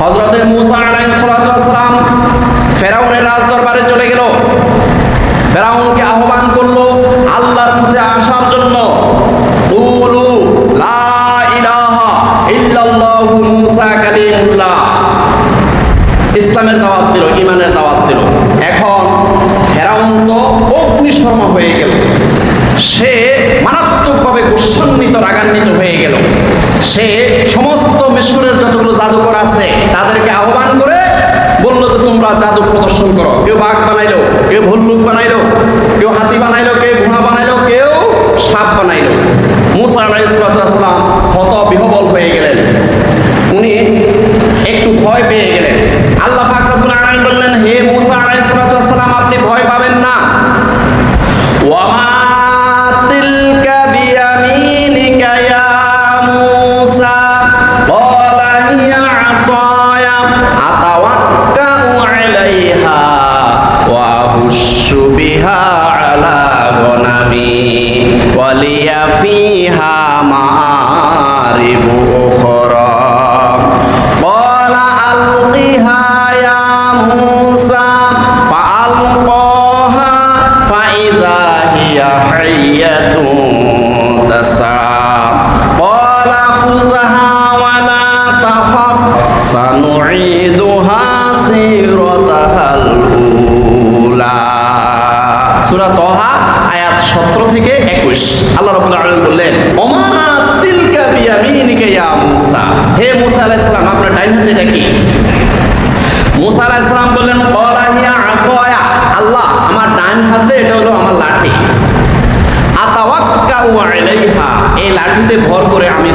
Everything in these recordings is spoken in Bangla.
হজরতের মুসা আলাইসালাম ফেরাউনের রাজ দরবারে চলে গেল। ফেরাউনকে আহ্বান করল, আল্লাহর পথে আসার জন্য ইসলামের দাওয়াত দিল, ইমানের দাওয়াত দিল। এখন ফেরাউন তো অগ্নিশর্মা হয়ে গেল সে মারাত্মকভাবে গুসান্বিত রাগান্বিত হয়ে গেল সে সমস্ত মিশরের যতগুলো জাদুকর আছে, তাদেরকে আহ্বান করে বলল যে, তোমরা জাদু প্রদর্শন করো। কেউ বাঘ বানাইলো, কেউ ভল্লুক বানাইলো, কেউ হাতি বানাইলো, কেউ ঘোড়া বানাইলো, কেউ সাপ বানাইলো। মুসা আলাইসালাম হত বিহবল হয়ে গেলেন। উনি একটু ভয় পেয়ে গেলেন। আল্লাহ ولي فيها مآرب أخرى قال ألقها يا موسى فألقاها فإذا هي حية تسعى قال خذها ولا تخف سنعيدها سيرتها الأولى সূরা তহা আয়াত 17 থেকে 21 আল্লাহ রাব্বুল আলামিন বললেন ডাইন বললেন আমার ডান হাতে এটা হলো আমার লাঠি। এই লাঠিতে ভর করে আমি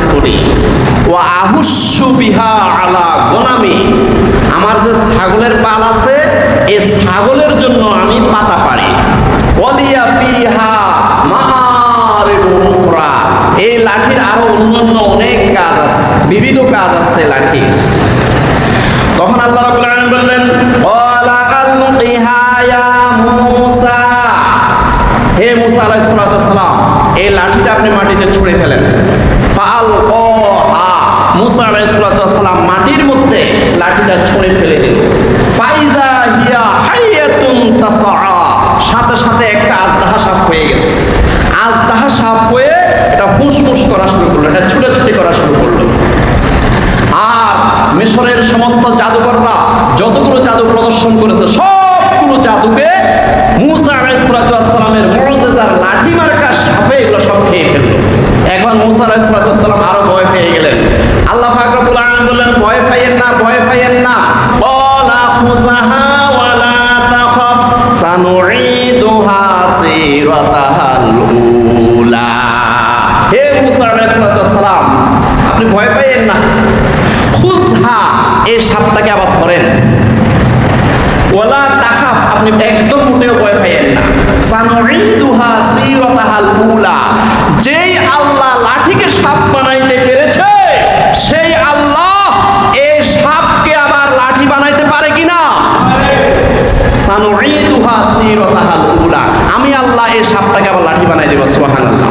আলা আমার যে ছাগলের পাল আছে, এই ছাগলের জন্য আমি পাতা পারি ওয়ালিয়া ফিহা মাআরিবু উখরা এই লাঠির আরও অন্যান্য অনেক কাজ আছে, বিবিধ কাজ আছে লাঠির। তখন আল্লাহ রাব্বুল বললেন ওয়ালা আলকিহা ইয়া মূসা। হে মুসা আলাইহিস সালাম, এই লাঠিটা আপনি মাটিতে ছুঁড়ে ফেলেন। আ মুসা আলাইহিস সালাম মাটির মধ্যে লাঠিটা ছুঁড়ে ফেলে দিল। ফাইজা হিয়া হাইয়াতুন তাসআ, সাথে সাথে একটা আজদাহা সাপ হয়ে গেছে। আজদাহা সাপ হয়ে করা শুরু করল, এটা ছুটাছুটি করা শুরু করল। আর মিশরের সমস্ত জাদুকররা যতগুলো জাদু প্রদর্শন করেছে, সবগুলো জাদুকে মুসা আলাইসালামের মজেজার লাঠি মার্কা সাপে এগুলো সব খেয়ে ফেলল। মুসা আলাইসালাম আরও ভয় পেয়ে গেলেন। আল্লাহ ফাকরুল আলম বললেন, ভয় পাইয়েন না, ভয় পাইয়েন না। উলা। হে মুসা সালাম, আপনি ভয় পাইয়েন না। খুজহা, এই সাপটাকে আবার ধরেন। ওলা তাহাব আপনি একদম মোটেও ভয় পাইয়েন না। সানুইদুহা সিরাতাহাল উলা, যেই আল্লাহ লাঠিকে সাপ বানাইতে পেরেছে, সেই আল্লাহ এই সাপকে আবার লাঠি বানাইতে পারে কিনা? সানুইদুহা সিরাতাহাল উলা, আমি আল্লাহ এই সাপটাকে আবার লাঠি বানাই দেব, সুবহানাল্লাহ।